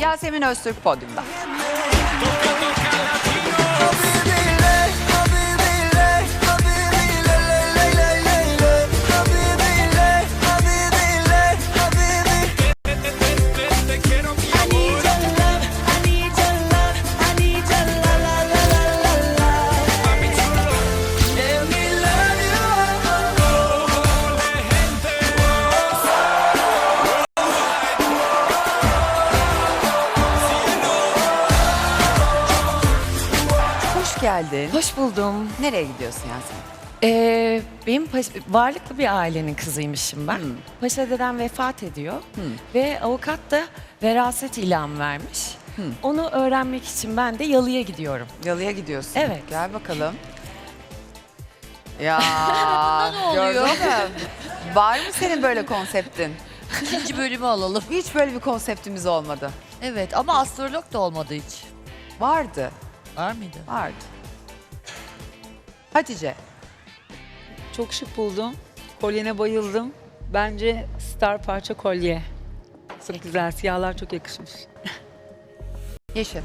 Yasemin Öztürk podyumda. Geldin. Hoş buldum. Nereye gidiyorsun Yasemin? Ee, benim paş- varlıklı bir ailenin kızıymışım ben. Hmm. Paşa dedem vefat ediyor ve avukat da veraset ilan vermiş. Hmm. Onu öğrenmek için ben de yalıya gidiyorum. Yalıya gidiyorsun. Evet. Gel bakalım. Ya gördün mü? Var mı senin böyle konseptin? İkinci bölümü alalım. Hiç böyle bir konseptimiz olmadı. Evet ama astrolog da olmadı hiç. Vardı. Var mıydı? Vardı. Hatice. Çok şık buldum. Kolyene bayıldım. Bence star parça kolye. Çok güzel. Siyahlar çok yakışmış. Yeşil.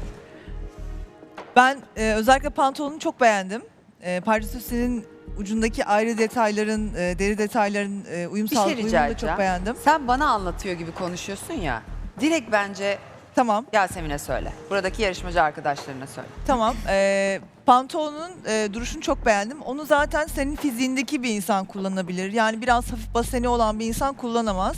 Ben e, özellikle pantolonu çok beğendim. E, pardesüsünün ucundaki ayrı detayların, e, deri detayların e, uyum Bir şey sağlık rica uyumunu da edeceğim. çok beğendim. Sen bana anlatıyor gibi konuşuyorsun ya. Direkt bence Tamam, Yasemin'e söyle. Buradaki yarışmacı arkadaşlarına söyle. tamam. E, pantolonun e, duruşunu çok beğendim. Onu zaten senin fiziğindeki bir insan kullanabilir. Yani biraz hafif baseni olan bir insan kullanamaz.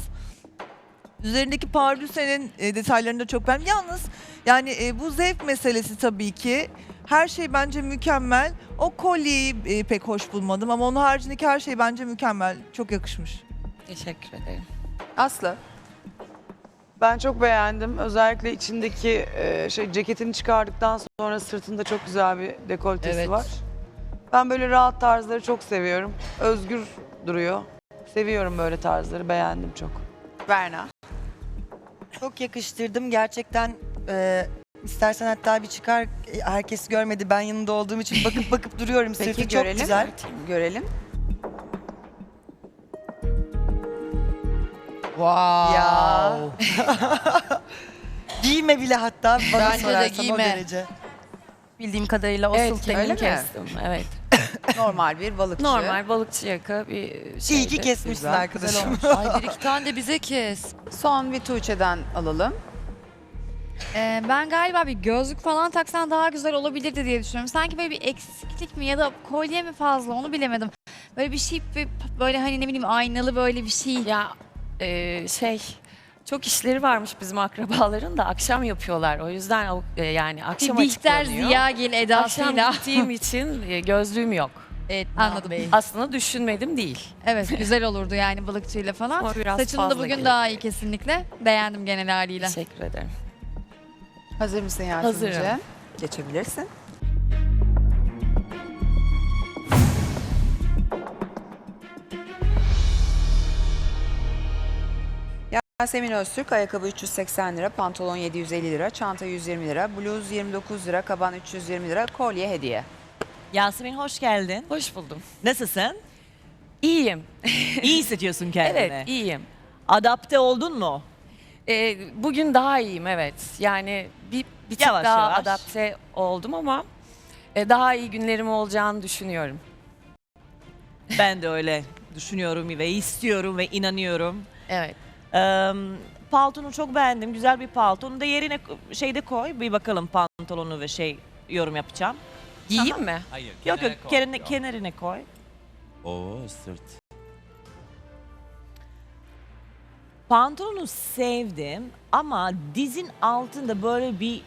Üzerindeki pardüsenin e, detaylarını da çok beğendim. Yalnız yani e, bu zevk meselesi tabii ki. Her şey bence mükemmel. O kolyeyi e, pek hoş bulmadım ama onun haricindeki her şey bence mükemmel. Çok yakışmış. Teşekkür ederim. Aslı. Ben çok beğendim. Özellikle içindeki e, şey ceketini çıkardıktan sonra sırtında çok güzel bir dekoltesi Evet. var. Ben böyle rahat tarzları çok seviyorum. Özgür duruyor. Seviyorum böyle tarzları. Beğendim çok. Berna. Çok yakıştırdım gerçekten. e, istersen hatta bir çıkar. E, Herkes görmedi. Ben yanında olduğum için bakıp bakıp duruyorum. Peki Sırtı görelim. çok güzel. Görelim. Wow. Ya. Giyme bile hatta bana Bence de sorarsan o giyme. derece. Bildiğim kadarıyla o Evet, sultanı. kendim öyle mi? kestim. Evet. Normal bir balıkçı. Normal balıkçı yaka bir şeydi. İyi ki kesmişsin Güzel, arkadaşım. güzel Ay bir iki tane de bize kes. Son bir Tuğçe'den alalım. Ee, ben galiba bir gözlük falan taksan daha güzel olabilirdi diye düşünüyorum. Sanki böyle bir eksiklik mi ya da kolye mi fazla onu bilemedim. Böyle bir şey bir- böyle hani ne bileyim aynalı böyle bir şey. Ya e, şey çok işleri varmış bizim akrabaların da akşam yapıyorlar. O yüzden av- e, yani akşam bir Bihter açıklanıyor. Ziyagil Akşam edasıyla. gittiğim için e, gözlüğüm yok. Evet, Anladım. Bey. Aslında düşünmedim değil. Evet güzel olurdu yani balıkçıyla falan. Ama biraz Saçını da fazla bugün gibi. daha iyi kesinlikle. Beğendim genel haliyle. Teşekkür ederim. Hazır mısın Yasemin'ciğim? Hazırım. Geçebilirsin. Yasemin Öztürk ayakkabı 380 lira, pantolon 750 lira, çanta 120 lira, bluz 29 lira, kaban 320 lira, kolye hediye. Yasemin hoş geldin. Hoş buldum. Nasılsın? İyiyim. İyi hissediyorsun kendini. Evet, iyiyim. Adapte oldun mu? Ee, bugün daha iyiyim evet. Yani bir, bir tık Yavaş daha yavaş. adapte oldum ama e, daha iyi günlerim olacağını düşünüyorum. Ben de öyle düşünüyorum ve istiyorum ve inanıyorum. Evet. Ee, paltonu çok beğendim. Güzel bir palto. Onu da yerine şeyde koy. Bir bakalım pantolonu ve şey yorum yapacağım. Giyeyim mi? Hayır. Yok yok kenara koy. kenarına, Yok. kenarına koy. Oo sırt. Pantolonu sevdim ama dizin altında böyle bir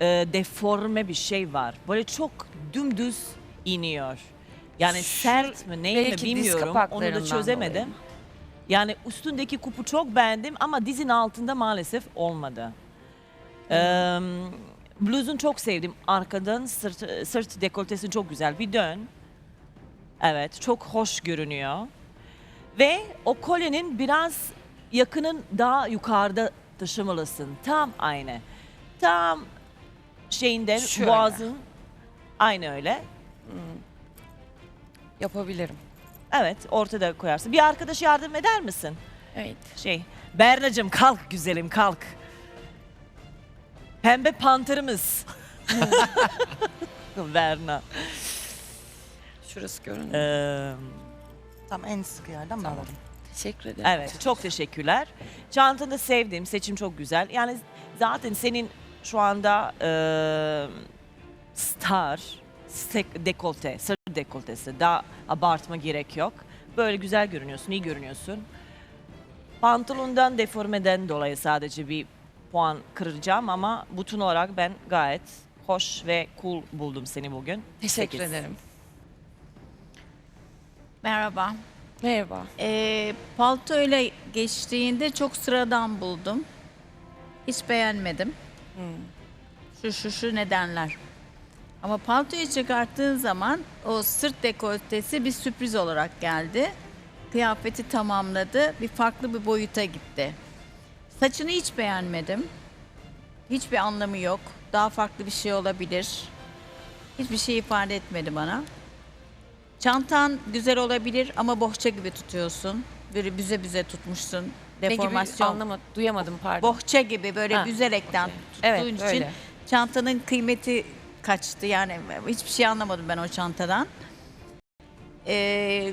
e, deforme bir şey var. Böyle çok dümdüz iniyor. Yani Şu- sert mi ney mi belki diz bilmiyorum. Onu kapaklarından da çözemedim. dolayı. Yani üstündeki kupu çok beğendim ama dizin altında maalesef olmadı. Ee, bluzun çok sevdim. Arkadan sırt, sırt dekoltesi çok güzel. Bir dön. Evet, çok hoş görünüyor. Ve o kolyenin biraz yakının daha yukarıda taşımalısın. Tam aynı. Tam şeyinden Şöyle. boğazın aynı öyle. Yapabilirim. Evet, ortada koyarsın. Bir arkadaş yardım eder misin? Evet. Şey, Berna'cığım kalk güzelim kalk. Pembe panterimiz. Verna. Şurası görünüyor. Ee, Tam en sık yerden bağladım. Teşekkür ederim. evet, çok teşekkürler. Çantanı sevdim, seçim çok güzel. Yani zaten senin şu anda e, star, sek- dekolte, dekoltesi. Daha abartma gerek yok. Böyle güzel görünüyorsun, iyi görünüyorsun. Pantolondan deformeden dolayı sadece bir puan kıracağım ama bütün olarak ben gayet hoş ve cool buldum seni bugün. Teşekkür Sekiz. ederim. Merhaba. Merhaba. Ee, paltoyla geçtiğinde çok sıradan buldum. Hiç beğenmedim. Şu şu şu nedenler. Ama paltoyu çıkarttığın zaman o sırt dekoltesi bir sürpriz olarak geldi. Kıyafeti tamamladı. Bir farklı bir boyuta gitti. Saçını hiç beğenmedim. Hiçbir anlamı yok. Daha farklı bir şey olabilir. Hiçbir şey ifade etmedi bana. Çantan güzel olabilir ama bohça gibi tutuyorsun. Böyle büze büze tutmuşsun. Ne gibi Deformasyon. anlamadım, duyamadım pardon. Bohça gibi böyle Ha, büzerekten tuttuğun Evet, için öyle. çantanın kıymeti kaçtı. Yani hiçbir şey anlamadım ben o çantadan. Ee,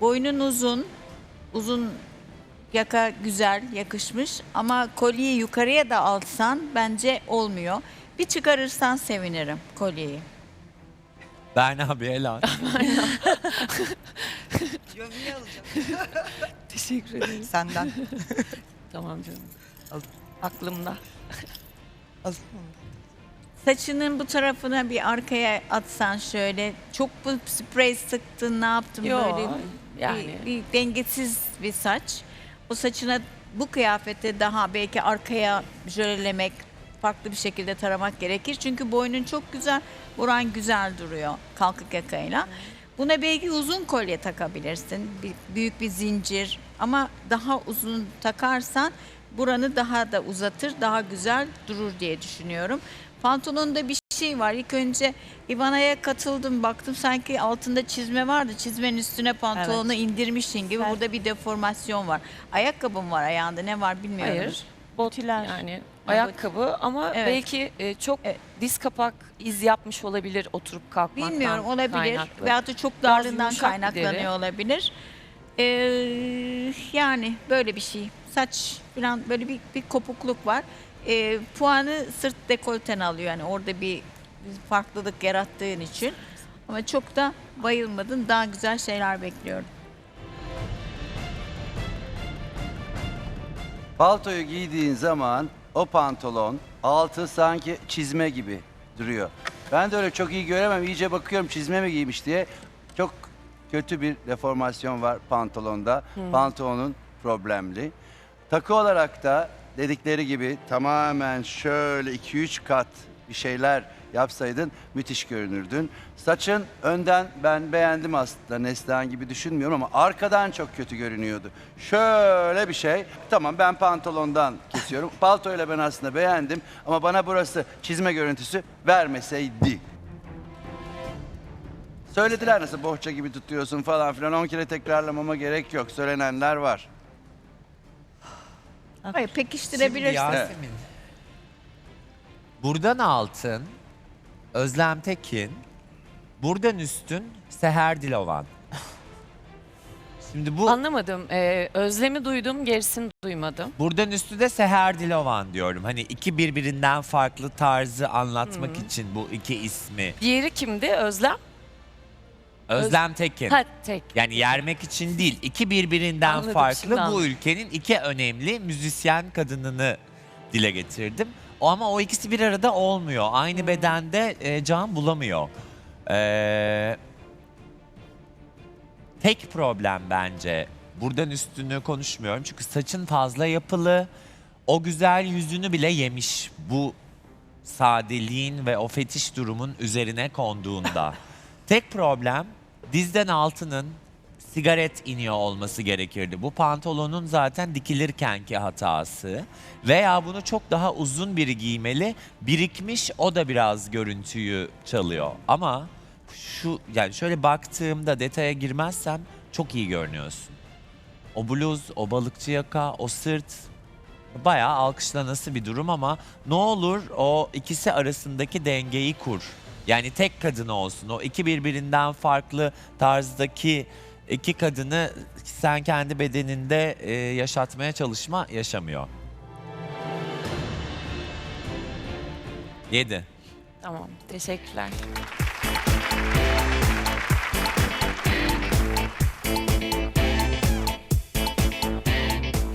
boynun uzun, uzun yaka güzel, yakışmış ama kolyeyi yukarıya da alsan bence olmuyor. Bir çıkarırsan sevinirim kolyeyi. Berna bir el al. Teşekkür ederim. Senden. tamam canım. Al. Aklımda. Mı? Saçının bu tarafına bir arkaya atsan şöyle. Çok bu sprey sıktın ne yaptın Yo, böyle yani. bir, bir dengesiz bir saç. O saçına bu kıyafete daha belki arkaya jölelemek, farklı bir şekilde taramak gerekir. Çünkü boynun çok güzel, buran güzel duruyor kalkık yakayla. Buna belki uzun kolye takabilirsin. Bir, büyük bir zincir ama daha uzun takarsan buranı daha da uzatır, daha güzel durur diye düşünüyorum. Pantolonda bir şey var. İlk önce Ivana'ya katıldım. Baktım sanki altında çizme vardı. Çizmenin üstüne pantolonu indirmişsin gibi. Burada bir deformasyon var. Ayakkabın var ayağında. Ne var bilmiyorum. Hayır. Bot Tiler. yani ayakkabı ama Evet. belki e, çok Evet. diz kapak iz yapmış olabilir oturup kalkmaktan Bilmiyorum olabilir. kaynaklı. Veyahut da çok Biraz darlığından yumuşak bir kaynaklanıyor deri. olabilir. Ee, yani böyle bir şey. Saç falan böyle bir, bir kopukluk var. Ee, puanı sırt dekolten alıyor. Yani orada bir farklılık yarattığın için. Ama çok da bayılmadın. Daha güzel şeyler bekliyorum. Paltoyu giydiğin zaman o pantolon altı sanki çizme gibi duruyor. Ben de öyle çok iyi göremem. İyice bakıyorum çizme mi giymiş diye. Çok kötü bir deformasyon var pantolonda. Pantolonun problemli. Takı olarak da dedikleri gibi tamamen şöyle 2-3 kat bir şeyler yapsaydın müthiş görünürdün. Saçın önden ben beğendim aslında Neslihan gibi düşünmüyorum ama arkadan çok kötü görünüyordu. Şöyle bir şey. Tamam ben pantolondan kesiyorum. Paltoyla ben aslında beğendim ama bana burası çizme görüntüsü vermeseydi. Söylediler nasıl bohça gibi tutuyorsun falan filan. 10 kere tekrarlamama gerek yok. Söylenenler var. Hayır pekiştirebilirsin. Yasemin. Buradan altın Özlem Tekin. Buradan üstün Seher Dilovan. Şimdi bu Anlamadım. E, özlemi duydum, gerisini duymadım. buradan üstü de Seher Dilovan diyorum. Hani iki birbirinden farklı tarzı anlatmak için bu iki ismi. Diğeri kimdi? Özlem? Özlem Tekin. Ha tek. Yani yermek için değil, iki birbirinden Anladım, şimdi farklı bu anladım. ülkenin iki önemli müzisyen kadınını dile getirdim. O ama o ikisi bir arada olmuyor. Aynı Hmm. bedende e, can bulamıyor. Ee, tek problem bence. Buradan üstünü konuşmuyorum çünkü saçın fazla yapılı. O güzel yüzünü bile yemiş bu sadeliğin ve o fetiş durumun üzerine konduğunda. Tek problem dizden altının sigaret iniyor olması gerekirdi. Bu pantolonun zaten dikilirkenki hatası. Veya bunu çok daha uzun biri giymeli. Birikmiş o da biraz görüntüyü çalıyor. Ama şu yani şöyle baktığımda detaya girmezsem çok iyi görünüyorsun. O bluz, o balıkçı yaka, o sırt bayağı alkışlanası bir durum ama ne olur o ikisi arasındaki dengeyi kur. Yani tek kadın olsun. O iki birbirinden farklı tarzdaki iki kadını sen kendi bedeninde e, yaşatmaya çalışma yaşamıyor. 7. Tamam. Teşekkürler.